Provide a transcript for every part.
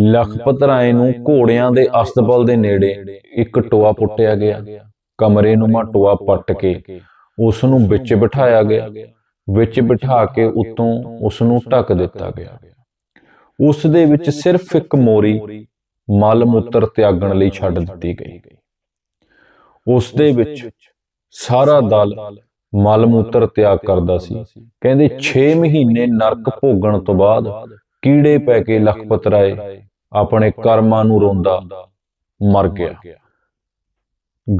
ਲਖਪਤ ਰਾਏ ਨੂੰ ਘੋੜਿਆਂ ਦੇ ਅਸਤਬਲ ਦੇ ਨੇੜੇ ਇੱਕ ਟੋਆ ਪੁੱਟਿਆ ਗਿਆ। ਕਮਰੇ ਨੂੰ ਟੋਆ ਪੱਟ ਕੇ ਉਸ ਨੂੰ ਵਿੱਚ ਬਿਠਾਇਆ ਗਿਆ। ਵਿੱਚ ਬਿਠਾ ਕੇ ਉਤੋਂ ਉਸ ਨੂੰ ਢੱਕ ਦਿੱਤਾ ਗਿਆ। ਉਸ ਦੇ ਵਿੱਚ ਸਿਰਫ ਇੱਕ ਮੋਰੀ ਮਲ ਮੂਤਰ ਤਿਆਗਣ ਲਈ ਛੱਡ ਦਿੱਤੀ ਗਈ। ਉਸ ਦੇ ਵਿੱਚ ਸਾਰਾ ਦਲ ਮਲ ਮੂਤਰ ਤਿਆਗ ਕਰਦਾ ਸੀ। ਕਹਿੰਦੇ 6 ਮਹੀਨੇ ਨਰਕ ਭੋਗਣ ਤੋਂ ਬਾਅਦ ਕੀੜੇ ਪੈ ਕੇ ਲਖਪਤ ਰਾਏ ਆਪਣੇ ਕਰਮਾਂ ਨੂੰ ਰੋਂਦਾ, ਮਰ ਗਿਆ।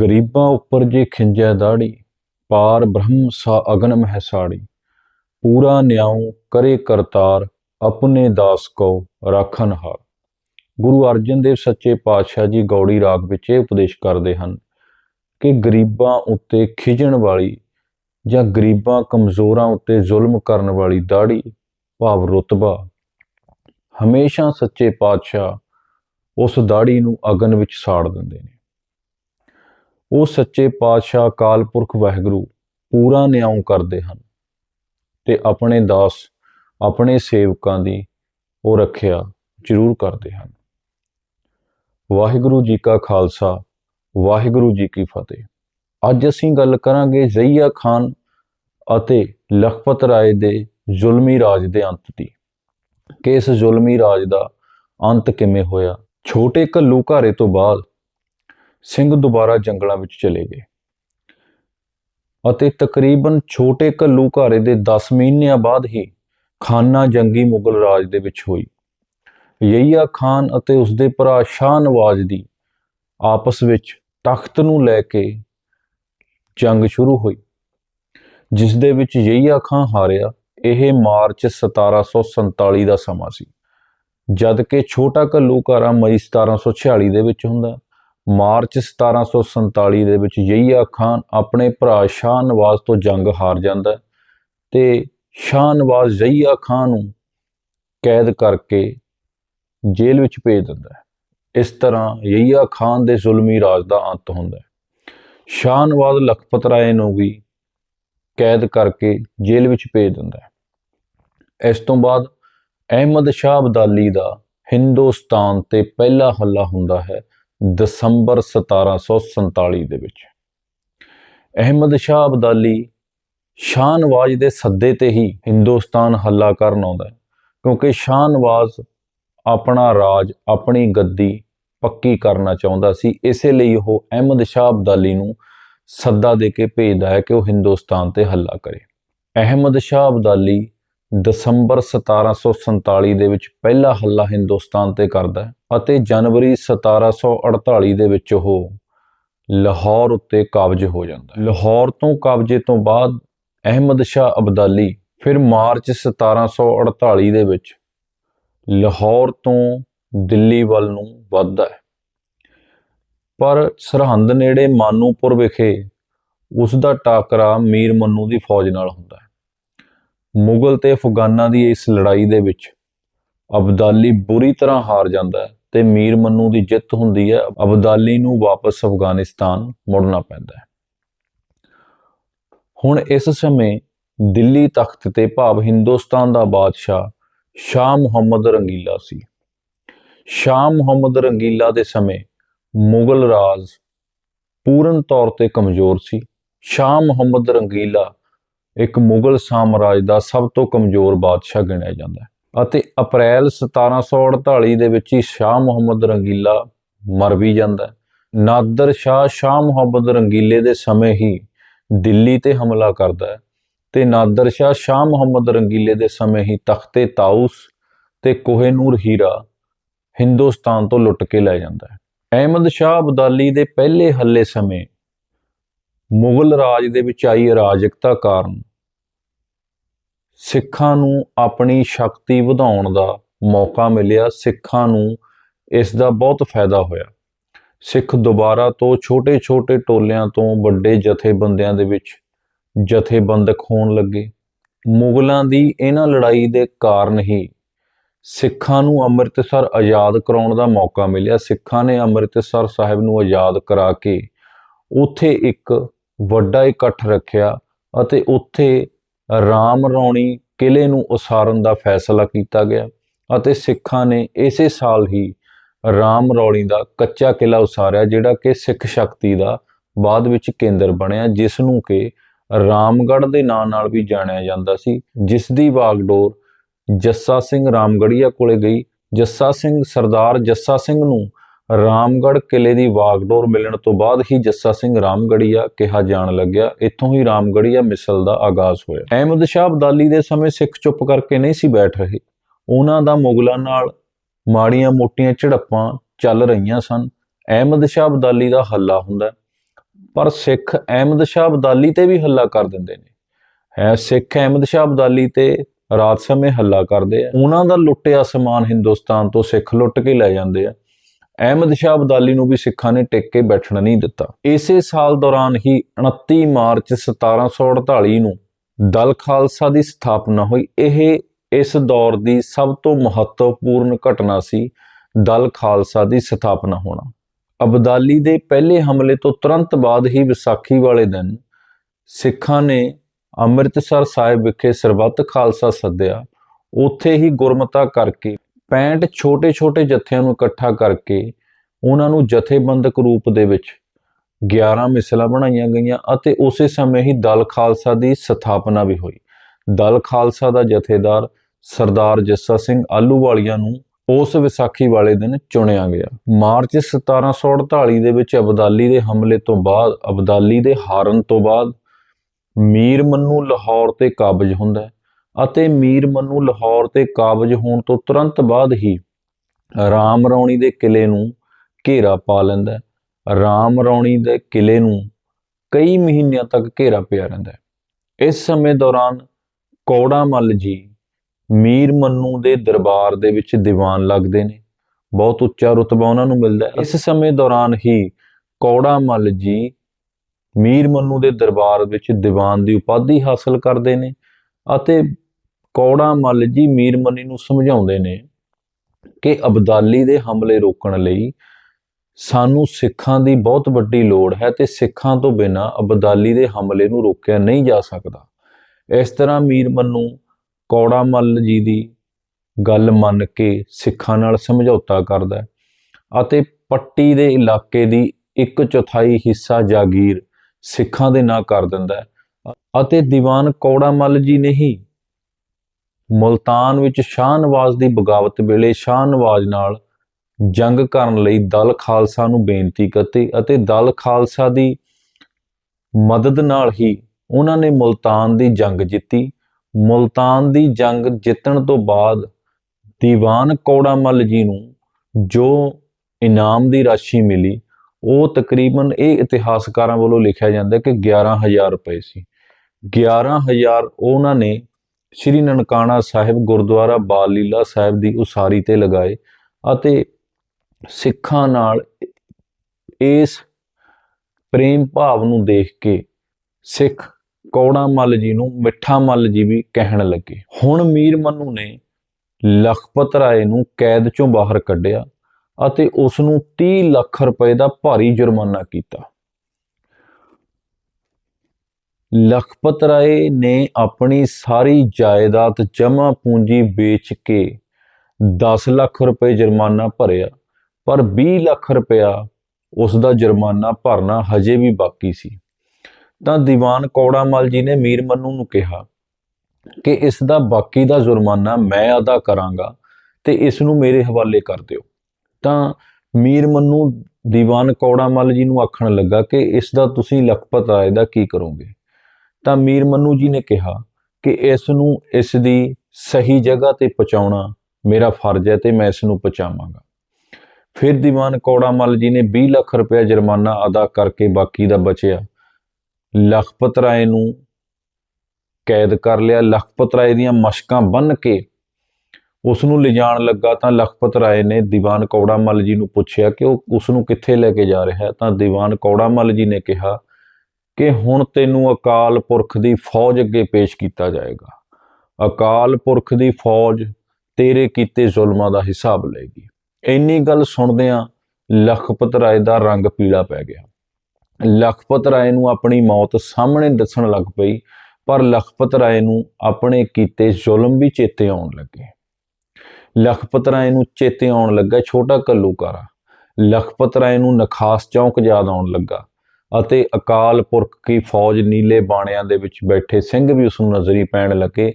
ਗਰੀਬਾਂ ਉੱਪਰ ਜੇ ਖਿੰਜੈ ਦਾੜੀ, ਪਾਰ ਬ੍ਰਹਮ ਸਾ ਅਗਨ ਮਹਿ ਸਾੜੀ। ਪੂਰਾ ਨਿਆਉ ਕਰੇ ਕਰਤਾਰ, ਆਪਣੇ ਦਾਸ ਕੋ ਰਾਖਨ ਹਾਰ। ਗੁਰੂ ਅਰਜਨ ਦੇਵ ਸੱਚੇ ਪਾਤਸ਼ਾਹ ਜੀ ਗੌੜੀ ਰਾਗ ਵਿੱਚ ਇਹ ਉਪਦੇਸ਼ ਕਰਦੇ ਹਨ ਕਿ ਗਰੀਬਾਂ ਉੱਤੇ ਖਿਜਣ ਵਾਲੀ ਜਾਂ ਗਰੀਬਾਂ ਕਮਜ਼ੋਰਾਂ ਉੱਤੇ ਜ਼ੁਲਮ ਕਰਨ ਵਾਲੀ ਦਾੜੀ ਭਾਵ ਰਤਬਾ ਹਮੇਸ਼ਾ ਸੱਚੇ ਪਾਤਸ਼ਾਹ ਉਸ ਦਾੜੀ ਨੂੰ ਅਗਨ ਵਿੱਚ ਸਾੜ ਦਿੰਦੇ ਨੇ। ਉਹ ਸੱਚੇ ਪਾਤਸ਼ਾਹ ਅਕਾਲ ਪੁਰਖ ਵਾਹਿਗੁਰੂ ਪੂਰਾ ਨਿਆਂ ਕਰਦੇ ਹਨ ਤੇ ਆਪਣੇ ਦਾਸ ਆਪਣੇ ਸੇਵਕਾਂ ਦੀ ਉਹ ਰੱਖਿਆ ਜ਼ਰੂਰ ਕਰਦੇ ਹਨ। ਵਾਹਿਗੁਰੂ ਜੀ ਕਾ ਖਾਲਸਾ, ਵਾਹਿਗੁਰੂ ਜੀ ਕੀ ਫਤਿਹ। ਅੱਜ ਅਸੀਂ ਗੱਲ ਕਰਾਂਗੇ ਜ਼ਈਆ ਖਾਨ ਅਤੇ ਲਖਪਤ ਰਾਏ ਦੇ ਜ਼ੁਲਮੀ ਰਾਜ ਦੇ ਅੰਤ ਦੀ। ਕਿ ਇਸ ਜ਼ੁਲਮੀ ਰਾਜ ਦਾ ਅੰਤ ਕਿਵੇਂ ਹੋਇਆ? ਛੋਟੇ ਘੱਲੂ ਘਾਰੇ ਤੋਂ ਬਾਅਦ ਸਿੰਘ ਦੁਬਾਰਾ ਜੰਗਲਾਂ ਵਿੱਚ ਚਲੇ ਗਏ ਅਤੇ ਤਕਰੀਬਨ ਛੋਟੇ ਘੱਲੂ ਘਾਰੇ ਦੇ 10 ਮਹੀਨਿਆਂ ਬਾਅਦ ਹੀ ਖਾਨਾ ਜੰਗੀ ਮੁਗਲ ਰਾਜ ਦੇ ਵਿੱਚ ਹੋਈ। ਯਈਆ ਖਾਨ ਅਤੇ ਉਸਦੇ ਭਰਾ ਸ਼ਾਹ ਨਵਾਜ਼ ਦੀ ਆਪਸ ਵਿੱਚ ਤਖਤ ਨੂੰ ਲੈ ਕੇ ਜੰਗ ਸ਼ੁਰੂ ਹੋਈ ਜਿਸ ਦੇ ਵਿੱਚ ਯਈਆ ਖਾਨ ਹਾਰਿਆ ਇਹ ਮਾਰਚ 1747 ਦਾ ਸਮਾਂ ਸੀ। ਜਦ ਕਿ ਛੋਟਾ ਘੱਲੂਘਾਰਾ ਮਈ 1746 ਦੇ ਵਿੱਚ ਹੁੰਦਾ, ਮਾਰਚ 1747 ਦੇ ਵਿੱਚ ਯਈਆ ਖਾਨ ਆਪਣੇ ਭਰਾ ਸ਼ਾਹ ਨਵਾਜ਼ ਤੋਂ ਜੰਗ ਹਾਰ ਜਾਂਦਾ ਤੇ ਸ਼ਾਹ ਨਵਾਜ਼ ਯਈਆ ਖਾਨ ਨੂੰ ਕੈਦ ਕਰਕੇ ਜੇਲ੍ਹ ਵਿੱਚ ਭੇਜ ਦਿੰਦਾ ਹੈ। ਇਸ ਤਰ੍ਹਾਂ ਯਈਆ ਖਾਨ ਦੇ ਜ਼ੁਲਮੀ ਰਾਜ ਦਾ ਅੰਤ ਹੁੰਦਾ ਹੈ। ਸ਼ਾਹ ਨਵਾਜ਼ ਲਖਪਤ ਰਾਏ ਨੂੰ ਵੀ ਕੈਦ ਕਰਕੇ ਜੇਲ੍ਹ ਵਿੱਚ ਭੇਜ ਦਿੰਦਾ ਹੈ। ਇਸ ਤੋਂ ਬਾਅਦ ਅਹਿਮਦ ਸ਼ਾਹ ਅਬਦਾਲੀ ਦਾ ਹਿੰਦੁਸਤਾਨ ਤੇ ਪਹਿਲਾ ਹੱਲਾ ਹੁੰਦਾ ਹੈ ਦਸੰਬਰ 1747 ਦੇ ਵਿੱਚ। ਅਹਿਮਦ ਸ਼ਾਹ ਅਬਦਾਲੀ ਸ਼ਾਹ ਨਵਾਜ਼ ਦੇ ਸੱਦੇ ਤੇ ਹੀ ਹਿੰਦੁਸਤਾਨ ਹੱਲਾ ਕਰਨ ਆਉਂਦਾ ਹੈ, ਕਿਉਂਕਿ ਸ਼ਾਹ ਨਵਾਜ਼ ਆਪਣਾ ਰਾਜ, ਆਪਣੀ ਗੱਦੀ ਪੱਕੀ ਕਰਨਾ ਚਾਹੁੰਦਾ ਸੀ, ਇਸੇ ਲਈ ਉਹ ਅਹਿਮਦ ਸ਼ਾਹ ਅਬਦਾਲੀ ਨੂੰ ਸੱਦਾ ਦੇ ਕੇ ਭੇਜਦਾ ਹੈ ਕਿ ਉਹ ਹਿੰਦੁਸਤਾਨ ਤੇ ਹੱਲਾ ਕਰੇ। ਅਹਿਮਦ ਸ਼ਾਹ ਅਬਦਾਲੀ ਦਸੰਬਰ 1747 ਦੇ ਵਿੱਚ ਪਹਿਲਾ ਹੱਲਾ ਹਿੰਦੁਸਤਾਨ ਤੇ ਕਰਦਾ ਹੈ ਅਤੇ ਜਨਵਰੀ 1748 ਦੇ ਵਿੱਚ ਉਹ ਲਾਹੌਰ ਉੱਤੇ ਕਾਬਜ ਹੋ ਜਾਂਦਾ ਹੈ। ਲਾਹੌਰ ਤੋਂ ਕਾਬਜ਼ੇ ਤੋਂ ਬਾਅਦ ਅਹਿਮਦ ਸ਼ਾਹ ਅਬਦਾਲੀ ਫਿਰ ਮਾਰਚ 1748 ਦੇ ਵਿੱਚ ਲਾਹੌਰ ਤੋਂ ਦਿੱਲੀ ਵੱਲ ਨੂੰ ਵੱਧਦਾ ਹੈ। ਪਰ ਸਰਹੰਦ ਨੇੜੇ ਮਾਨੂਪੁਰ ਵਿਖੇ ਉਸ ਦਾ ਟਾਕਰਾ ਮੀਰ ਮੰਨੂ ਦੀ ਫੌਜ ਨਾਲ ਹੁੰਦਾ ਹੈ। ਮੁਗਲ ਤੇ ਅਫਗਾਨਾਂ ਦੀ ਇਸ ਲੜਾਈ ਦੇ ਵਿੱਚ ਅਬਦਾਲੀ ਬੁਰੀ ਤਰ੍ਹਾਂ ਹਾਰ ਜਾਂਦਾ ਹੈ ਤੇ ਮੀਰ ਮੰਨੂ ਦੀ ਜਿੱਤ ਹੁੰਦੀ ਹੈ। ਅਬਦਾਲੀ ਨੂੰ ਵਾਪਸ ਅਫਗਾਨਿਸਤਾਨ ਮੁੜਨਾ ਪੈਂਦਾ ਹੈ। ਹੁਣ ਇਸ ਸਮੇਂ ਦਿੱਲੀ ਤਖਤ ਤੇ ਭਾਵ ਹਿੰਦੁਸਤਾਨ ਦਾ ਬਾਦਸ਼ਾਹ ਸ਼ਾਹ ਮੁਹੰਮਦ ਰੰਗੀਲਾ ਸੀ। ਸ਼ਾਹ ਮੁਹੰਮਦ ਰੰਗੀਲਾ ਦੇ ਸਮੇਂ ਮੁਗਲ ਰਾਜ ਪੂਰਨ ਤੌਰ ਤੇ ਕਮਜ਼ੋਰ ਸੀ। ਸ਼ਾਹ ਮੁਹੰਮਦ ਰੰਗੀਲਾ ਇੱਕ ਮੁਗਲ ਸਾਮਰਾਜ ਦਾ ਸਭ ਤੋਂ ਕਮਜ਼ੋਰ ਬਾਦਸ਼ਾਹ ਗਿਣਿਆ ਜਾਂਦਾ ਹੈ। ਅਤੇ ਅਪ੍ਰੈਲ 1748 ਦੇ ਵਿੱਚ ਹੀ ਸ਼ਾਹ ਮੁਹੰਮਦ ਰੰਗੀਲਾ ਮਰ ਵੀ ਜਾਂਦਾ ਹੈ। ਨਾਦਰ ਸ਼ਾਹ ਸ਼ਾਹ ਮੁਹੰਮਦ ਰੰਗੀਲੇ ਦੇ ਸਮੇਂ ਹੀ ਦਿੱਲੀ ਤੇ ਹਮਲਾ ਕਰਦਾ ਹੈ ਤੇ ਨਾਦਰ ਸ਼ਾਹ ਸ਼ਾਹ ਮੁਹੰਮਦ ਰੰਗੀਲੇ ਦੇ ਸਮੇਂ ਹੀ ਤਖਤੇ ਤਾਊਸ ਤੇ ਕੋਹੇਨੂਰ ਹੀਰਾ ਹਿੰਦੁਸਤਾਨ ਤੋਂ ਲੁੱਟ ਕੇ ਲੈ ਜਾਂਦਾ ਹੈ। ਅਹਿਮਦ ਸ਼ਾਹ ਅਬਦਾਲੀ ਦੇ ਪਹਿਲੇ ਹੱਲੇ ਸਮੇਂ ਮੁਗਲ ਰਾਜ ਦੇ ਵਿੱਚ ਆਈ ਅਰਾਜਕਤਾ ਕਾਰਨ ਸਿੱਖਾਂ ਨੂੰ ਆਪਣੀ ਸ਼ਕਤੀ ਵਧਾਉਣ ਦਾ ਮੌਕਾ ਮਿਲਿਆ। ਸਿੱਖਾਂ ਨੂੰ ਇਸ ਦਾ ਬਹੁਤ ਫਾਇਦਾ ਹੋਇਆ। ਸਿੱਖ ਦੁਬਾਰਾ ਤੋਂ ਛੋਟੇ-ਛੋਟੇ ਟੋਲਿਆਂ ਤੋਂ ਵੱਡੇ ਜਥੇਬੰਦੀਆਂ ਦੇ ਵਿੱਚ ਜਥੇਬੰਦਕ ਹੋਣ ਲੱਗੇ। ਮੁਗਲਾਂ ਦੀ ਇਹਨਾਂ ਲੜਾਈ ਦੇ ਕਾਰਨ ਹੀ ਸਿੱਖਾਂ ਨੂੰ ਅੰਮ੍ਰਿਤਸਰ ਆਜ਼ਾਦ ਕਰਾਉਣ ਦਾ ਮੌਕਾ ਮਿਲਿਆ। ਸਿੱਖਾਂ ਨੇ ਅੰਮ੍ਰਿਤਸਰ ਸਾਹਿਬ ਨੂੰ ਆਜ਼ਾਦ ਕਰਾ ਕੇ ਉੱਥੇ ਇੱਕ ਵੱਡਾ ਇਕੱਠ ਰੱਖਿਆ ਅਤੇ ਉੱਥੇ ਰਾਮ ਰੌਣੀ ਕਿਲੇ ਨੂੰ ਉਸਾਰਨ ਦਾ ਫੈਸਲਾ ਕੀਤਾ ਗਿਆ ਅਤੇ ਸਿੱਖਾਂ ਨੇ ਇਸੇ ਸਾਲ ਹੀ ਰਾਮ ਰੌਲੀ ਦਾ ਕੱਚਾ ਕਿਲਾ ਉਸਾਰਿਆ, ਜਿਹੜਾ ਕਿ ਸਿੱਖ ਸ਼ਕਤੀ ਦਾ ਬਾਅਦ ਵਿੱਚ ਕੇਂਦਰ ਬਣਿਆ ਜਿਸ ਨੂੰ ਕਿ ਰਾਮਗੜ੍ਹ ਦੇ ਨਾਂ ਨਾਲ ਵੀ ਜਾਣਿਆ ਜਾਂਦਾ ਸੀ ਜਿਸ ਦੀ ਬਾਗਡੋਰ ਜੱਸਾ ਸਿੰਘ ਰਾਮਗੜੀਆ ਕੋਲੇ ਗਈ। ਜੱਸਾ ਸਿੰਘ, ਸਰਦਾਰ ਜੱਸਾ ਸਿੰਘ ਨੂੰ ਰਾਮਗੜ੍ਹ ਕਿਲੇ ਦੀ ਵਾਗਡੋਰ ਮਿਲਣ ਤੋਂ ਬਾਅਦ ਹੀ ਜੱਸਾ ਸਿੰਘ ਰਾਮਗੜੀਆ ਕਿਹਾ ਜਾਣ ਲੱਗਿਆ, ਇੱਥੋਂ ਹੀ ਰਾਮਗੜੀਆ ਮਿਸਲ ਦਾ ਆਗਾਜ਼ ਹੋਇਆ। ਅਹਿਮਦ ਸ਼ਾਹ ਅਬਦਾਲੀ ਦੇ ਸਮੇਂ ਸਿੱਖ ਚੁੱਪ ਕਰਕੇ ਨਹੀਂ ਸੀ ਬੈਠ ਰਹੇ। ਉਹਨਾਂ ਦਾ ਮੁਗਲਾਂ ਨਾਲ ਮਾੜੀਆਂ ਮੋਟੀਆਂ ਝੜਪਾਂ ਚੱਲ ਰਹੀਆਂ ਸਨ। ਅਹਿਮਦ ਸ਼ਾਹ ਅਬਦਾਲੀ ਦਾ ਹੱਲਾ ਹੁੰਦਾ ਪਰ ਸਿੱਖ ਅਹਿਮਦ ਸ਼ਾਹ ਅਬਦਾਲੀ ਤੇ ਵੀ ਹੱਲਾ ਕਰ ਦਿੰਦੇ ਨੇ। ਹੈ, ਸਿੱਖ ਅਹਿਮਦ ਸ਼ਾਹ ਅਬਦਾਲੀ ਤੇ ਰਾਤ ਸਮੇਂ ਹੱਲਾ ਕਰਦੇ ਆ। ਉਹਨਾਂ ਦਾ ਲੁੱਟਿਆ ਸਮਾਨ ਹਿੰਦੁਸਤਾਨ ਤੋਂ ਸਿੱਖ ਲੁੱਟ ਕੇ ਲੈ ਜਾਂਦੇ ਆ। ਅਹਿਮਦ ਸ਼ਾਹ ਅਬਦਾਲੀ ਨੂੰ ਵੀ ਸਿੱਖਾਂ ਨੇ ਟਿਕ ਕੇ ਬੈਠਣ ਨਹੀਂ ਦਿੱਤਾ। ਇਸੇ ਸਾਲ ਦੌਰਾਨ ਹੀ 29 ਮਾਰਚ 1748 ਨੂੰ ਦਲ ਖਾਲਸਾ ਦੀ ਸਥਾਪਨਾ ਹੋਈ। ਇਹ ਇਸ ਦੌਰ ਦੀ ਸਭ ਤੋਂ ਮਹੱਤਵਪੂਰਨ ਘਟਨਾ ਸੀ ਦਲ ਖਾਲਸਾ ਦੀ ਸਥਾਪਨਾ ਹੋਣਾ। ਅਬਦਾਲੀ ਦੇ ਪਹਿਲੇ ਹਮਲੇ ਤੋਂ ਤੁਰੰਤ ਬਾਅਦ ਹੀ ਵਿਸਾਖੀ ਵਾਲੇ ਦਿਨ ਸਿੱਖਾਂ ਨੇ ਅੰਮ੍ਰਿਤਸਰ ਸਾਹਿਬ ਵਿਖੇ ਸਰਬੱਤ ਖਾਲਸਾ ਸੱਦਿਆ। ਉੱਥੇ ਹੀ ਗੁਰਮਤਾ ਕਰਕੇ 65 ਛੋਟੇ-ਛੋਟੇ ਜਥਿਆਂ ਨੂੰ ਇਕੱਠਾ ਕਰਕੇ ਉਹਨਾਂ ਨੂੰ ਜਥੇਬੰਦਕ ਰੂਪ ਦੇ ਵਿੱਚ 11 ਮਿਸਲਾਂ ਬਣਾਈਆਂ ਗਈਆਂ ਅਤੇ ਉਸੇ ਸਮੇਂ ਹੀ ਦਲ ਖਾਲਸਾ ਦੀ ਸਥਾਪਨਾ ਵੀ ਹੋਈ। ਦਲ ਖਾਲਸਾ ਦਾ ਜਥੇਦਾਰ ਸਰਦਾਰ ਜੱਸਾ ਸਿੰਘ ਆਲੂਵਾਲੀਆ ਨੂੰ ਉਸ ਵਿਸਾਖੀ ਵਾਲੇ ਦਿਨ ਚੁਣਿਆ ਗਿਆ। ਮਾਰਚ 1748 ਦੇ ਵਿੱਚ ਅਬਦਾਲੀ ਦੇ ਹਮਲੇ ਤੋਂ ਬਾਅਦ, ਅਬਦਾਲੀ ਦੇ ਹਾਰਨ ਤੋਂ ਬਾਅਦ ਮੀਰ ਮੰਨੂ ਲਾਹੌਰ ਤੇ ਕਾਬਜ ਹੁੰਦਾ ਹੈ। ਅਤੇ ਮੀਰ ਮੰਨੂ ਲਾਹੌਰ ਤੇ ਕਾਬਜ ਹੋਣ ਤੋਂ ਤੁਰੰਤ ਬਾਅਦ ਹੀ ਰਾਮ ਰੌਣੀ ਦੇ ਕਿਲੇ ਨੂੰ ਘੇਰਾ ਪਾ ਲੈਂਦਾ ਰਾਮ ਰੌਣੀ ਦੇ ਕਿਲੇ ਨੂੰ ਕਈ ਮਹੀਨਿਆਂ ਤੱਕ ਘੇਰਾ ਪਿਆ ਰਹਿੰਦਾ ਹੈ। ਇਸ ਸਮੇਂ ਦੌਰਾਨ ਕੌੜਾ ਮੱਲ ਜੀ ਮੀਰ ਮੰਨੂ ਦੇ ਦਰਬਾਰ ਦੇ ਵਿੱਚ ਦੀਵਾਨ ਲੱਗਦੇ ਨੇ। ਬਹੁਤ ਉੱਚਾ ਰੁਤਬਾ ਉਹਨਾਂ ਨੂੰ ਮਿਲਦਾ ਇਸ ਸਮੇਂ ਦੌਰਾਨ ਹੀ ਕੌੜਾ ਮੱਲ ਜੀ ਮੀਰ ਮੰਨੂ ਦੇ ਦਰਬਾਰ ਵਿੱਚ ਦੀਵਾਨ ਦੀ ਉਪਾਧੀ ਹਾਸਲ ਕਰਦੇ ਨੇ ਅਤੇ ਕੌੜਾ ਮੱਲ ਜੀ ਮੀਰ ਮੰਨੀ ਨੂੰ ਸਮਝਾਉਂਦੇ ਨੇ ਕਿ ਅਬਦਾਲੀ ਦੇ ਹਮਲੇ ਰੋਕਣ ਲਈ ਸਾਨੂੰ ਸਿੱਖਾਂ ਦੀ ਬਹੁਤ ਵੱਡੀ ਲੋੜ ਹੈ ਤੇ ਸਿੱਖਾਂ ਤੋਂ ਬਿਨਾਂ ਅਬਦਾਲੀ ਦੇ ਹਮਲੇ ਨੂੰ ਰੋਕਿਆ ਨਹੀਂ ਜਾ ਸਕਦਾ। ਇਸ ਤਰ੍ਹਾਂ ਮੀਰ ਮੰਨੂ ਕੌੜਾ ਮੱਲ ਜੀ ਦੀ ਗੱਲ ਮੰਨ ਕੇ ਸਿੱਖਾਂ ਨਾਲ ਸਮਝੌਤਾ ਕਰਦਾ ਅਤੇ ਪੱਟੀ ਦੇ ਇਲਾਕੇ ਦੀ ਇੱਕ ਚੌਥਾਈ ਹਿੱਸਾ ਜਾਗੀਰ ਸਿੱਖਾਂ ਦੇ ਨਾਂ ਕਰ ਦਿੰਦਾ ਅਤੇ ਦੀਵਾਨ ਕੌੜਾ ਮੱਲ ਜੀ ਨਹੀਂ ਮੁਲਤਾਨ ਵਿੱਚ ਸ਼ਾਹ ਨਵਾਜ਼ ਦੀ ਬਗਾਵਤ ਵੇਲੇ ਸ਼ਾਹ ਨਵਾਜ਼ ਨਾਲ ਜੰਗ ਕਰਨ ਲਈ ਦਲ ਖਾਲਸਾ ਨੂੰ ਬੇਨਤੀ ਕੀਤੀ ਅਤੇ ਦਲ ਖਾਲਸਾ ਦੀ ਮਦਦ ਨਾਲ ਹੀ ਉਹਨਾਂ ਨੇ ਮੁਲਤਾਨ ਦੀ ਜੰਗ ਜਿੱਤੀ। ਮੁਲਤਾਨ ਦੀ ਜੰਗ ਜਿੱਤਣ ਤੋਂ ਬਾਅਦ ਦੀਵਾਨ ਕੌੜਾ ਮੱਲ ਜੀ ਨੂੰ ਜੋ ਇਨਾਮ ਦੀ ਰਾਸ਼ੀ ਮਿਲੀ, ਉਹ ਤਕਰੀਬਨ ਇਹ ਇਤਿਹਾਸਕਾਰਾਂ ਵੱਲੋਂ ਲਿਖਿਆ ਜਾਂਦਾ ਕਿ 11000 ਰੁਪਏ ਸੀ। 11000 ਉਹਨਾਂ ਨੇ ਸ਼੍ਰੀ ਨਨਕਾਣਾ ਸਾਹਿਬ ਗੁਰਦੁਆਰਾ ਬਾਲ ਲੀਲਾ ਸਾਹਿਬ ਦੀ ਉਸਾਰੀ ਤੇ ਲਗਾਏ ਅਤੇ ਸਿੱਖਾਂ ਨਾਲ ਇਸ ਪ੍ਰੇਮ ਭਾਵ ਨੂੰ ਦੇਖ ਕੇ ਸਿੱਖ ਕੌੜਾ ਮੱਲ ਜੀ ਨੂੰ ਮਿੱਠਾ ਮੱਲ ਜੀ ਵੀ ਕਹਿਣ ਲੱਗੇ। ਹੁਣ ਮੀਰ ਮੰਨੂ ਨੇ ਲਖਪਤ ਰਾਏ ਨੂੰ ਕੈਦ ਚੋਂ ਬਾਹਰ ਕੱਢਿਆ ਅਤੇ ਉਸ ਨੂੰ 30 ਲੱਖ ਰੁਪਏ ਦਾ ਭਾਰੀ ਜੁਰਮਾਨਾ ਕੀਤਾ। ਲਖਪਤ ਰਾਏ ਨੇ ਆਪਣੀ ਸਾਰੀ ਜਾਇਦਾਦ ਜਮ੍ਹਾਂ ਪੂੰਜੀ ਵੇਚ ਕੇ 10 ਲੱਖ ਰੁਪਏ ਜੁਰਮਾਨਾ ਭਰਿਆ, ਪਰ 20 ਲੱਖ ਰੁਪਇਆ ਉਸ ਦਾ ਜੁਰਮਾਨਾ ਭਰਨਾ ਹਜੇ ਵੀ ਬਾਕੀ ਸੀ। ਤਾਂ ਦੀਵਾਨ ਕੌੜਾ ਮੱਲ ਜੀ ਨੇ ਮੀਰ ਮੰਨੂ ਨੂੰ ਕਿਹਾ ਕਿ ਇਸ ਦਾ ਬਾਕੀ ਦਾ ਜੁਰਮਾਨਾ ਮੈਂ ਅਦਾ ਕਰਾਂਗਾ ਤੇ ਇਸ ਨੂੰ ਮੇਰੇ ਹਵਾਲੇ ਕਰ ਦਿਓ। ਤਾਂ ਮੀਰ ਮੰਨੂ ਦੀਵਾਨ ਕੌੜਾ ਮੱਲ ਜੀ ਨੂੰ ਆਖਣ ਲੱਗਾ ਕਿ ਇਸ ਦਾ ਤੁਸੀਂ ਲਖਪਤ ਰਾਏ ਦਾ ਕੀ ਕਰੋਗੇ? ਤਾਂ ਮੀਰ ਮੰਨੂ ਜੀ ਨੇ ਕਿਹਾ ਕਿ ਇਸ ਨੂੰ ਇਸ ਦੀ ਸਹੀ ਜਗ੍ਹਾ ਤੇ ਪਹੁੰਚਾਉਣਾ ਮੇਰਾ ਫਰਜ਼ ਹੈ ਤੇ ਮੈਂ ਇਸ ਨੂੰ ਪਹੁੰਚਾਵਾਂਗਾ। ਫਿਰ ਦੀਵਾਨ ਕੌੜਾ ਮੱਲ ਜੀ ਨੇ 20 ਲੱਖ ਰੁਪਏ ਜੁਰਮਾਨਾ ਅਦਾ ਕਰਕੇ ਬਾਕੀ ਦਾ ਬਚਿਆ। ਲਖਪਤ ਰਾਏ ਨੂੰ ਕੈਦ ਕਰ ਲਿਆ। ਲਖਪਤ ਰਾਏ ਦੀਆਂ ਮਸ਼ਕਾਂ ਬੰਨ ਕੇ ਉਸ ਨੂੰ ਲਿਜਾਣ ਲੱਗਾ ਤਾਂ ਲਖਪਤ ਰਾਏ ਨੇ ਦੀਵਾਨ ਕੌੜਾ ਮੱਲ ਜੀ ਨੂੰ ਪੁੱਛਿਆ ਕਿ ਉਹ ਉਸ ਨੂੰ ਕਿੱਥੇ ਲੈ ਕੇ ਜਾ ਰਿਹਾ ਤਾਂ ਦੀਵਾਨ ਕੌੜਾ ਮੱਲ ਜੀ ਨੇ ਕਿਹਾ ਕਿ ਹੁਣ ਤੈਨੂੰ ਅਕਾਲ ਪੁਰਖ ਦੀ ਫੌਜ ਅੱਗੇ ਪੇਸ਼ ਕੀਤਾ ਜਾਏਗਾ। ਅਕਾਲ ਪੁਰਖ ਦੀ ਫੌਜ ਤੇਰੇ ਕੀਤੇ ਜ਼ੁਲਮਾਂ ਦਾ ਹਿਸਾਬ ਲਏਗੀ। ਇੰਨੀ ਗੱਲ ਸੁਣਦਿਆਂ ਲਖਪਤ ਰਾਏ ਦਾ ਰੰਗ ਪੀਲਾ ਪੈ ਗਿਆ। ਲਖਪਤ ਰਾਏ ਨੂੰ ਆਪਣੀ ਮੌਤ ਸਾਹਮਣੇ ਦੱਸਣ ਲੱਗ ਪਈ, ਪਰ ਲਖਪਤ ਰਾਏ ਨੂੰ ਆਪਣੇ ਕੀਤੇ ਜ਼ੁਲਮ ਵੀ ਚੇਤੇ ਆਉਣ ਲੱਗੇ। ਲਖਪਤ ਰਾਏ ਨੂੰ ਚੇਤੇ ਆਉਣ ਲੱਗਾ ਛੋਟਾ ਘੱਲੂਕਾਰਾ ਲਖਪਤ ਰਾਏ ਨੂੰ ਨਖਾਸ ਚੌਂਕ ਯਾਦ ਆਉਣ ਲੱਗਾ। ਅਤੇ ਅਕਾਲ ਪੁਰਖ ਕੀ ਫੌਜ ਨੀਲੇ ਬਾਣਿਆਂ ਦੇ ਵਿੱਚ ਬੈਠੇ ਸਿੰਘ ਵੀ ਉਸ ਨੂੰ ਨਜ਼ਰੀ ਪੈਣ ਲੱਗੇ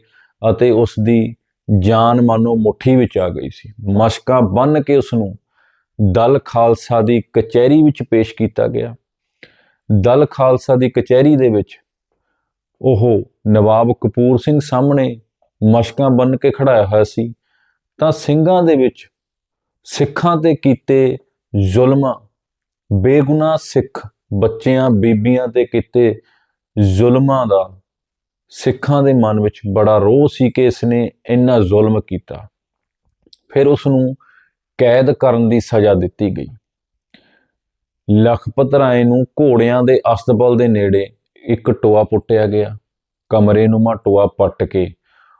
ਅਤੇ ਉਸ ਦੀ ਜਾਨ ਮਾਨੋ ਮੁੱਠੀ ਵਿੱਚ ਆ ਗਈ ਸੀ। ਮਸ਼ਕਾਂ ਬੰਨ ਕੇ ਉਸ ਨੂੰ ਦਲ ਖਾਲਸਾ ਦੀ ਕਚਹਿਰੀ ਵਿੱਚ ਪੇਸ਼ ਕੀਤਾ ਗਿਆ। ਦਲ ਖਾਲਸਾ ਦੀ ਕਚਹਿਰੀ ਦੇ ਵਿੱਚ ਉਹ ਨਵਾਬ ਕਪੂਰ ਸਿੰਘ ਸਾਹਮਣੇ ਮਸ਼ਕਾਂ ਬੰਨ ਕੇ ਖੜਾਇਆ ਹੋਇਆ ਸੀ। ਤਾਂ ਸਿੰਘਾਂ ਦੇ ਵਿੱਚ ਸਿੱਖਾਂ ਤੇ ਕੀਤੇ ਜ਼ੁਲਮਾਂ, ਬੇਗੁਨਾਹ ਸਿੱਖ ਬੱਚਿਆਂ, ਬੀਬੀਆਂ ਤੇ ਕੀਤੇ ਜ਼ੁਲਮਾਂ ਦਾ ਸਿੱਖਾਂ ਦੇ ਮਨ ਵਿੱਚ ਬੜਾ ਰੋਹ ਸੀ ਕਿ ਇਸ ਨੇ ਇੰਨਾ ਜ਼ੁਲਮ ਕੀਤਾ। ਫਿਰ ਉਸ ਨੂੰ ਕੈਦ ਕਰਨ ਦੀ ਸਜ਼ਾ ਦਿੱਤੀ ਗਈ। ਲਖਪਤ ਰਾਏ ਨੂੰ ਘੋੜਿਆਂ ਦੇ ਅਸਤਬਲ ਦੇ ਨੇੜੇ ਇੱਕ ਟੋਆ ਪੁੱਟਿਆ ਗਿਆ। ਕਮਰੇ ਨੂੰ ਟੋਆ ਪੱਟ ਕੇ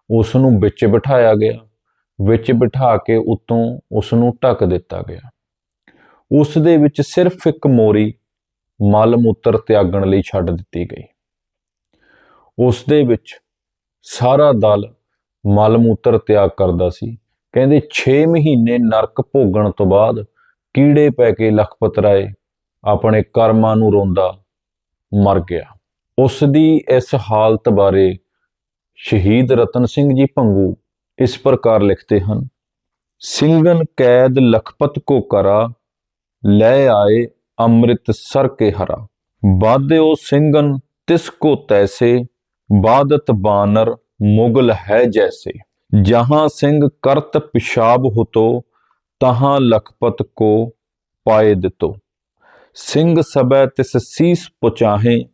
ਉਸ ਨੂੰ ਵਿੱਚ ਬਿਠਾਇਆ ਗਿਆ। ਵਿੱਚ ਬਿਠਾ ਕੇ ਉਤੋਂ ਉਸ ਨੂੰ ਢੱਕ ਦਿੱਤਾ ਗਿਆ। ਉਸ ਦੇ ਵਿੱਚ ਸਿਰਫ ਇੱਕ ਮੋਰੀ ਮਲ ਮੂਤਰ ਤਿਆਗਣ ਲਈ ਛੱਡ ਦਿੱਤੀ ਗਈ। ਉਸ ਦੇ ਵਿੱਚ ਸਾਰਾ ਦਲ ਮਲ ਮੂਤਰ ਤਿਆਗ ਕਰਦਾ ਸੀ। ਕਹਿੰਦੇ 6 ਮਹੀਨੇ ਨਰਕ ਭੋਗਣ ਤੋਂ ਬਾਅਦ ਕੀੜੇ ਪੈ ਕੇ ਲਖਪਤ ਰਾਏ ਆਪਣੇ ਕਰਮਾਂ ਨੂੰ ਰੋਂਦਾ ਮਰ ਗਿਆ। ਉਸ ਦੀ ਇਸ ਹਾਲਤ ਬਾਰੇ ਸ਼ਹੀਦ ਰਤਨ ਸਿੰਘ ਜੀ ਭੰਗੂ ਇਸ ਪ੍ਰਕਾਰ ਲਿਖਦੇ ਹਨ, ਸਿੰਘਨ ਕੈਦ ਲਖਪਤ ਕੋ ਕਰਾ, ਲੈ ਆਏ ਅੰਮ੍ਰਿਤ ਸਰ ਕੇ ਹਰਾ। ਬਾਦਿਓ ਸਿੰਘਨ ਤਿਸ ਕੋ ਤੈਸੇ ਬਾਦਤ ਬਾਨਰ ਮੁਗਲ ਹੈ ਜੈਸੇ। ਜਹਾਂ ਸਿੰਘ ਕਰਤ ਪਿਸ਼ਾਬ ਹੁਤੋ, ਤਹਾਂ ਲਖਪਤ ਕੋ ਪਾਏ ਦਿਤੋ। ਸਿੰਘ ਸਬੈ ਤਿਸ ਸੀਸ ਪੁਚਾਹੇ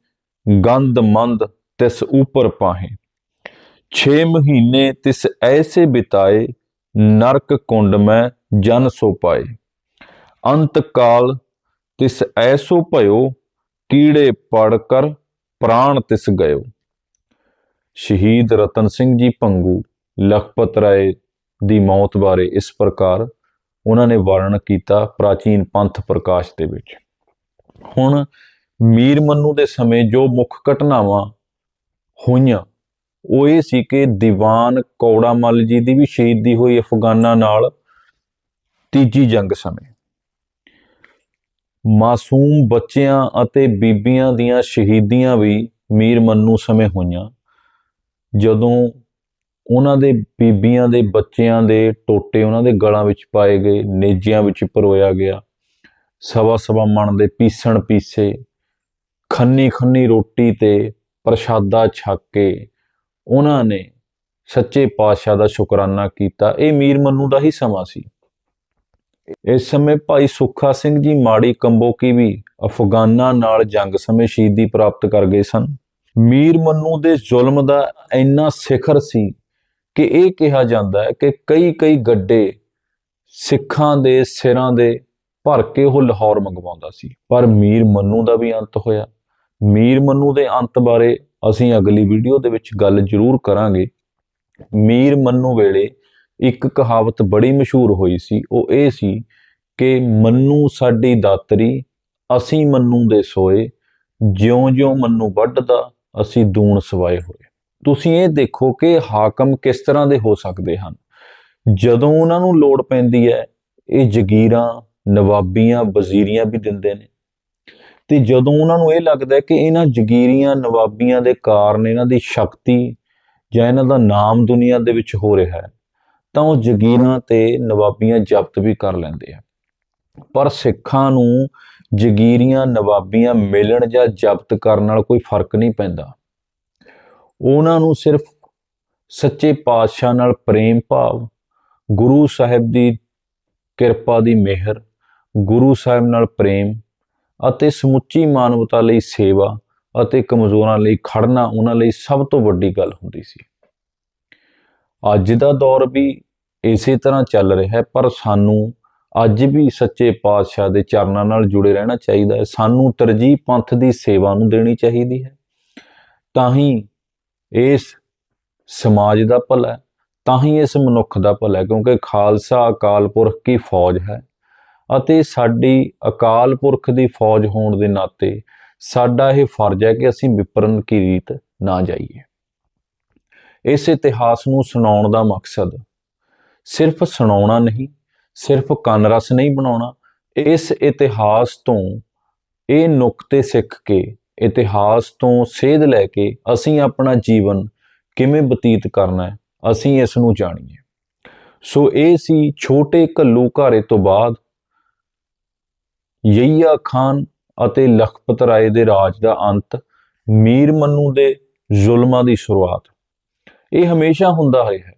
ਗੰਦ ਮੰਦ ਤਿਸ ਉਪਰ ਪਾਹੇ। 6 ਮਹੀਨੇ ਤਿਸ ਐਸੇ ਬਿਤਾਏ, ਨਰਕ ਕੁੰਡ ਮੈਂ ਜਨ ਸੋ ਪਾਏ। ਅੰਤ ਕਾਲ ਤਿਸ ਐਸੋ ਭਇਓ, ਕੀੜੇ ਪੜ ਕਰ, ਪ੍ਰਾਣ ਤਿਸ ਗਇਓ। ਸ਼ਹੀਦ ਰਤਨ ਸਿੰਘ ਜੀ ਭੰਗੂ, ਲਖਪਤ ਰਾਏ ਦੀ ਮੌਤ ਬਾਰੇ ਇਸ ਪ੍ਰਕਾਰ ਉਹਨਾਂ ਨੇ ਵਰਣਨ ਕੀਤਾ ਪ੍ਰਾਚੀਨ ਪੰਥ ਪ੍ਰਕਾਸ਼ ਦੇ ਵਿੱਚ। ਹੁਣ ਮੀਰ ਮੰਨੂ ਦੇ ਸਮੇਂ ਜੋ ਮੁੱਖ ਘਟਨਾਵਾਂ ਹੋਈਆਂ, ਉਹ ਇਹ ਸੀ ਕਿ ਦੀਵਾਨ ਕੌੜਾ ਮੱਲ ਜੀ ਦੀ ਵੀ ਸ਼ਹੀਦੀ ਹੋਈ ਅਫਗਾਨਾਂ ਨਾਲ ਤੀਜੀ ਜੰਗ ਸਮੇਂ। ਮਾਸੂਮ ਬੱਚਿਆਂ ਅਤੇ ਬੀਬੀਆਂ ਦੀਆਂ ਸ਼ਹੀਦੀਆਂ ਵੀ ਮੀਰ ਮੰਨੂ ਸਮੇਂ ਹੋਈਆਂ। ਜਦੋਂ ਉਹਨਾਂ ਦੇ ਬੀਬੀਆਂ ਦੇ ਬੱਚਿਆਂ ਦੇ ਟੋਟੇ ਉਹਨਾਂ ਦੇ ਗਲਾਂ ਵਿੱਚ ਪਾਏ ਗਏ, ਨੇਜਿਆਂ ਵਿੱਚ ਪਰੋਇਆ ਗਿਆ, ਸਵਾ ਸਵਾ ਮਣ ਦੇ ਪੀਸਣ ਪੀਸੇ, ਖੰਨੀ ਖੰਨੀ ਰੋਟੀ ਤੇ ਪ੍ਰਸ਼ਾਦਾ ਛੱਕ ਕੇ ਉਹਨਾਂ ਨੇ ਸੱਚੇ ਪਾਤਸ਼ਾਹ ਦਾ ਸ਼ੁਕਰਾਨਾ ਕੀਤਾ। ਇਹ ਮੀਰ ਮੰਨੂ ਦਾ ਹੀ ਸਮਾਂ ਸੀ। ਇਸ ਸਮੇਂ ਭਾਈ ਸੁੱਖਾ ਸਿੰਘ ਜੀ ਮਾੜੀ ਕੰਬੋਕੀ ਵੀ ਅਫਗਾਨਾਂ ਨਾਲ ਜੰਗ ਸਮੇਂ ਸ਼ਹੀਦੀ ਪ੍ਰਾਪਤ ਕਰ ਗਏ ਸਨ। ਮੀਰ ਮੰਨੂ ਦੇ ਜ਼ੁਲਮ ਦਾ ਇੰਨਾ ਸਿਖਰ ਸੀ ਕਿ ਇਹ ਕਿਹਾ ਜਾਂਦਾ ਹੈ ਕਿ ਕਈ ਕਈ ਗੱਡੇ ਸਿੱਖਾਂ ਦੇ ਸਿਰਾਂ ਦੇ ਭਰ ਕੇ ਉਹ ਲਾਹੌਰ ਮੰਗਵਾਉਂਦਾ ਸੀ। ਪਰ ਮੀਰ ਮੰਨੂ ਦਾ ਵੀ ਅੰਤ ਹੋਇਆ। ਮੀਰ ਮੰਨੂ ਦੇ ਅੰਤ ਬਾਰੇ ਅਸੀਂ ਅਗਲੀ ਵੀਡੀਓ ਦੇ ਵਿੱਚ ਗੱਲ ਜ਼ਰੂਰ ਕਰਾਂਗੇ। ਮੀਰ ਮੰਨੂ ਵੇਲੇ ਇੱਕ ਕਹਾਵਤ ਬੜੀ ਮਸ਼ਹੂਰ ਹੋਈ ਸੀ, ਉਹ ਇਹ ਸੀ ਕਿ ਮੰਨੂ ਸਾਡੀ ਦਾਤਰੀ, ਅਸੀਂ ਮੰਨੂ ਦੇ ਸੋਏ, ਜਿਉਂ-ਜਿਉਂ ਮੰਨੂ ਵੱਢਦਾ, ਅਸੀਂ ਦੂਣ ਸਵਾਏ ਹੋਏ। ਤੁਸੀਂ ਇਹ ਦੇਖੋ ਕਿ ਹਾਕਮ ਕਿਸ ਤਰ੍ਹਾਂ ਦੇ ਹੋ ਸਕਦੇ ਹਨ। ਜਦੋਂ ਉਹਨਾਂ ਨੂੰ ਲੋੜ ਪੈਂਦੀ ਹੈ, ਇਹ ਜਗੀਰਾਂ, ਨਵਾਬੀਆਂ, ਵਜ਼ੀਰੀਆਂ ਵੀ ਦਿੰਦੇ ਨੇ। ਤੇ ਜਦੋਂ ਉਹਨਾਂ ਨੂੰ ਇਹ ਲੱਗਦਾ ਕਿ ਇਹਨਾਂ ਜਗੀਰੀਆਂ, ਨਵਾਬੀਆਂ ਦੇ ਕਾਰਨ ਇਹਨਾਂ ਦੀ ਸ਼ਕਤੀ ਜਾਂ ਇਹਨਾਂ ਦਾ ਨਾਮ ਦੁਨੀਆ ਦੇ ਵਿੱਚ ਹੋ ਰਿਹਾ ਹੈ ਤਾਂ ਉਹ ਜਗੀਰਾਂ ਤੇ ਨਵਾਬੀਆਂ ਜ਼ਬਤ ਵੀ ਕਰ ਲੈਂਦੇ ਆ। ਪਰ ਸਿੱਖਾਂ ਨੂੰ ਜਗੀਰੀਆਂ, ਨਵਾਬੀਆਂ ਮਿਲਣ ਜਾਂ ਜ਼ਬਤ ਕਰਨ ਨਾਲ ਕੋਈ ਫ਼ਰਕ ਨਹੀਂ ਪੈਂਦਾ। ਉਹਨਾਂ ਨੂੰ ਸਿਰਫ ਸੱਚੇ ਪਾਤਸ਼ਾਹ ਨਾਲ ਪ੍ਰੇਮ ਭਾਵ, ਗੁਰੂ ਸਾਹਿਬ ਦੀ ਕਿਰਪਾ ਦੀ ਮਿਹਰ, ਗੁਰੂ ਸਾਹਿਬ ਨਾਲ ਪ੍ਰੇਮ ਅਤੇ ਸਮੁੱਚੀ ਮਾਨਵਤਾ ਲਈ ਸੇਵਾ ਅਤੇ ਕਮਜ਼ੋਰਾਂ ਲਈ ਖੜਨਾ ਉਹਨਾਂ ਲਈ ਸਭ ਤੋਂ ਵੱਡੀ ਗੱਲ ਹੁੰਦੀ ਸੀ। ਅੱਜ ਦਾ ਦੌਰ ਵੀ ਇਸੇ ਤਰ੍ਹਾਂ ਚੱਲ ਰਿਹਾ ਹੈ, ਪਰ ਸਾਨੂੰ ਅੱਜ ਵੀ ਸੱਚੇ ਪਾਤਸ਼ਾਹ ਦੇ ਚਰਨਾਂ ਨਾਲ ਜੁੜੇ ਰਹਿਣਾ ਚਾਹੀਦਾ ਹੈ। ਸਾਨੂੰ ਤਰਜੀਹ ਪੰਥ ਦੀ ਸੇਵਾ ਨੂੰ ਦੇਣੀ ਚਾਹੀਦੀ ਹੈ। ਤਾਂ ਹੀ ਇਸ ਸਮਾਜ ਦਾ ਭਲਾ ਤਾਂ ਹੀ ਇਸ ਮਨੁੱਖ ਦਾ ਭਲਾ ਕਿਉਂਕਿ ਖਾਲਸਾ ਅਕਾਲ ਪੁਰਖ ਕੀ ਫੌਜ ਹੈ ਅਤੇ ਸਾਡੀ ਅਕਾਲ ਪੁਰਖ ਦੀ ਫੌਜ ਹੋਣ ਦੇ ਨਾਤੇ ਸਾਡਾ ਇਹ ਫਰਜ਼ ਹੈ ਕਿ ਅਸੀਂ ਵਿਪਰਨ ਕੀ ਰੀਤ ਨਾ ਜਾਈਏ। ਇਸ ਇਤਿਹਾਸ ਨੂੰ ਸੁਣਾਉਣ ਦਾ ਮਕਸਦ। ਸਿਰਫ ਸੁਣਾਉਣਾ ਨਹੀਂ, ਸਿਰਫ ਕੰਨ ਰਸ ਨਹੀਂ ਬਣਾਉਣਾ, ਇਸ ਇਤਿਹਾਸ ਤੋਂ ਇਹ ਨੁਕਤੇ ਸਿੱਖ ਕੇ, ਇਤਿਹਾਸ ਤੋਂ ਸੇਧ ਲੈ ਕੇ ਅਸੀਂ ਆਪਣਾ ਜੀਵਨ ਕਿਵੇਂ ਬਤੀਤ ਕਰਨਾ ਹੈ, ਅਸੀਂ ਇਸ ਨੂੰ ਜਾਣੀਏ। ਸੋ ਇਹ ਸੀ ਛੋਟੇ ਘੱਲੂ ਘਾਰੇ ਤੋਂ ਬਾਅਦ ਯਈਆ ਖਾਨ ਅਤੇ ਲਖਪਤ ਰਾਏ ਦੇ ਰਾਜ ਦਾ ਅੰਤ, ਮੀਰ ਮੰਨੂ ਦੇ ਜ਼ੁਲਮਾਂ ਦੀ ਸ਼ੁਰੂਆਤ। ਇਹ ਹਮੇਸ਼ਾ ਹੁੰਦਾ ਰਿਹਾ ਹੈ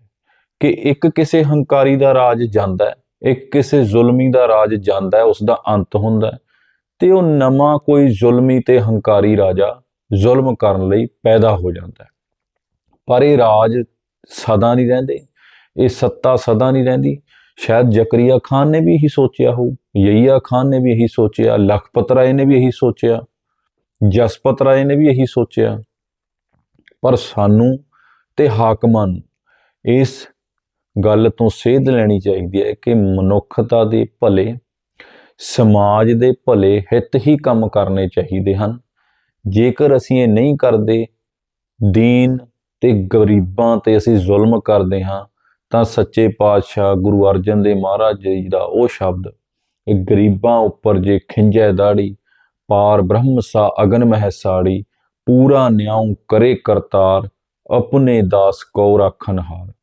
ਕਿ ਇੱਕ ਕਿਸੇ ਹੰਕਾਰੀ ਦਾ ਰਾਜ ਜਾਂਦਾ ਹੈ, ਇੱਕ ਕਿਸੇ ਜ਼ੁਲਮੀ ਦਾ ਰਾਜ ਜਾਂਦਾ ਹੈ ਉਸ ਦਾ ਅੰਤ ਹੁੰਦਾ ਤੇ ਉਹ ਨਵਾਂ ਕੋਈ ਜ਼ੁਲਮੀ ਤੇ ਹੰਕਾਰੀ ਰਾਜਾ ਜ਼ੁਲਮ ਕਰਨ ਲਈ ਪੈਦਾ ਹੋ ਜਾਂਦਾ ਹੈ। ਪਰ ਇਹ ਰਾਜ ਸਦਾ ਨਹੀਂ ਰਹਿੰਦੇ, ਇਹ ਸੱਤਾ ਸਦਾ ਨਹੀਂ ਰਹਿੰਦੀ। ਸ਼ਾਇਦ ਜ਼ਕਰੀਆ ਖਾਨ ਨੇ ਵੀ ਇਹੀ ਸੋਚਿਆ ਹੋ ਯਈਆ ਖਾਨ ਨੇ ਵੀ ਇਹੀ ਸੋਚਿਆ, ਲਖਪਤ ਰਾਏ ਨੇ ਵੀ ਇਹੀ ਸੋਚਿਆ, ਜਸਪਤ ਰਾਏ ਨੇ ਵੀ ਇਹੀ ਸੋਚਿਆ। ਪਰ ਸਾਨੂੰ ਤੇ ਹਾਕਮਾਂ ਨੂੰ ਇਸ ਗੱਲ ਤੋਂ ਸੇਧ ਲੈਣੀ ਚਾਹੀਦੀ ਹੈ ਕਿ ਮਨੁੱਖਤਾ ਦੇ ਭਲੇ, ਸਮਾਜ ਦੇ ਭਲੇ ਹਿੱਤ ਹੀ ਕੰਮ ਕਰਨੇ ਚਾਹੀਦੇ ਹਨ। ਜੇਕਰ ਅਸੀਂ ਇਹ ਨਹੀਂ ਕਰਦੇ, ਦੀਨ ਤੇ ਗਰੀਬਾਂ ਤੇ ਅਸੀਂ ਜ਼ੁਲਮ ਕਰਦੇ ਹਾਂ, ਤਾਂ ਸੱਚੇ ਪਾਤਸ਼ਾਹ ਗੁਰੂ ਅਰਜਨ ਦੇਵ ਮਹਾਰਾਜ ਜੀ ਦਾ ਉਹ ਸ਼ਬਦ, ਇਹ ਗਰੀਬਾਂ ਉੱਪਰ ਜੇ ਖਿੰਜੈ ਦਾੜੀ, ਪਾਰ ਬ੍ਰਹਮ ਸਾ ਅਗਨ ਮਹਿ ਸਾੜੀ, ਪੂਰਾ ਨਿਆਉ ਕਰੇ ਕਰਤਾਰ ਆਪਣੇ ਦਾਸ ਕੋ ਰਾਖਨ ਹਾਰ।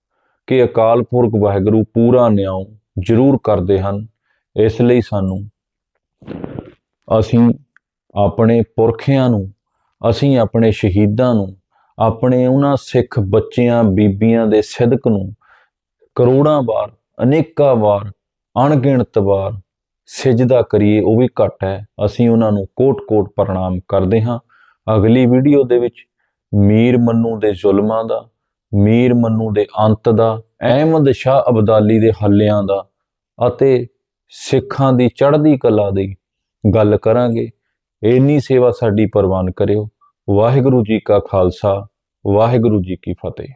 ਕਿ ਅਕਾਲ ਪੁਰਖ ਵਾਹਿਗੁਰੂ ਪੂਰਾ ਨਿਆਉ ਜ਼ਰੂਰ ਕਰਦੇ ਹਨ, ਇਸ ਲਈ ਸਾਨੂੰ ਅਸੀਂ ਆਪਣੇ ਪੁਰਖਿਆਂ ਨੂੰ, ਅਸੀਂ ਆਪਣੇ ਸ਼ਹੀਦਾਂ ਨੂੰ, ਆਪਣੇ ਉਹਨਾਂ ਸਿੱਖ ਬੱਚਿਆਂ, ਬੀਬੀਆਂ ਦੇ ਸਿਦਕ ਨੂੰ ਕਰੋੜਾਂ ਵਾਰ, ਅਨੇਕਾਂ ਵਾਰ, ਅਣਗਿਣਤ ਵਾਰ ਸਜਦਾ ਕਰੀਏ, ਉਹ ਵੀ ਘੱਟ ਹੈ। ਅਸੀਂ ਉਹਨਾਂ ਨੂੰ ਕੋਟ-ਕੋਟ ਪ੍ਰਣਾਮ ਕਰਦੇ ਹਾਂ। ਅਗਲੀ ਵੀਡੀਓ ਦੇ ਵਿੱਚ ਮੀਰ ਮੰਨੂ ਦੇ ਜ਼ੁਲਮਾਂ ਦਾ, ਮੀਰ ਮੰਨੂ ਦੇ ਅੰਤ ਦਾ, ਅਹਿਮਦ ਸ਼ਾਹ ਅਬਦਾਲੀ ਦੇ ਹੱਲਿਆਂ ਦਾ ਅਤੇ ਸਿੱਖਾਂ ਦੀ ਚੜ੍ਹਦੀ ਕਲਾ ਦੀ ਗੱਲ ਕਰਾਂਗੇ। ਇੰਨੀ ਸੇਵਾ ਸਾਡੀ ਪ੍ਰਵਾਨ ਕਰਿਓ। ਵਾਹਿਗੁਰੂ ਜੀ ਕਾ ਖਾਲਸਾ, ਵਾਹਿਗੁਰੂ ਜੀ ਕੀ ਫਤਿਹ।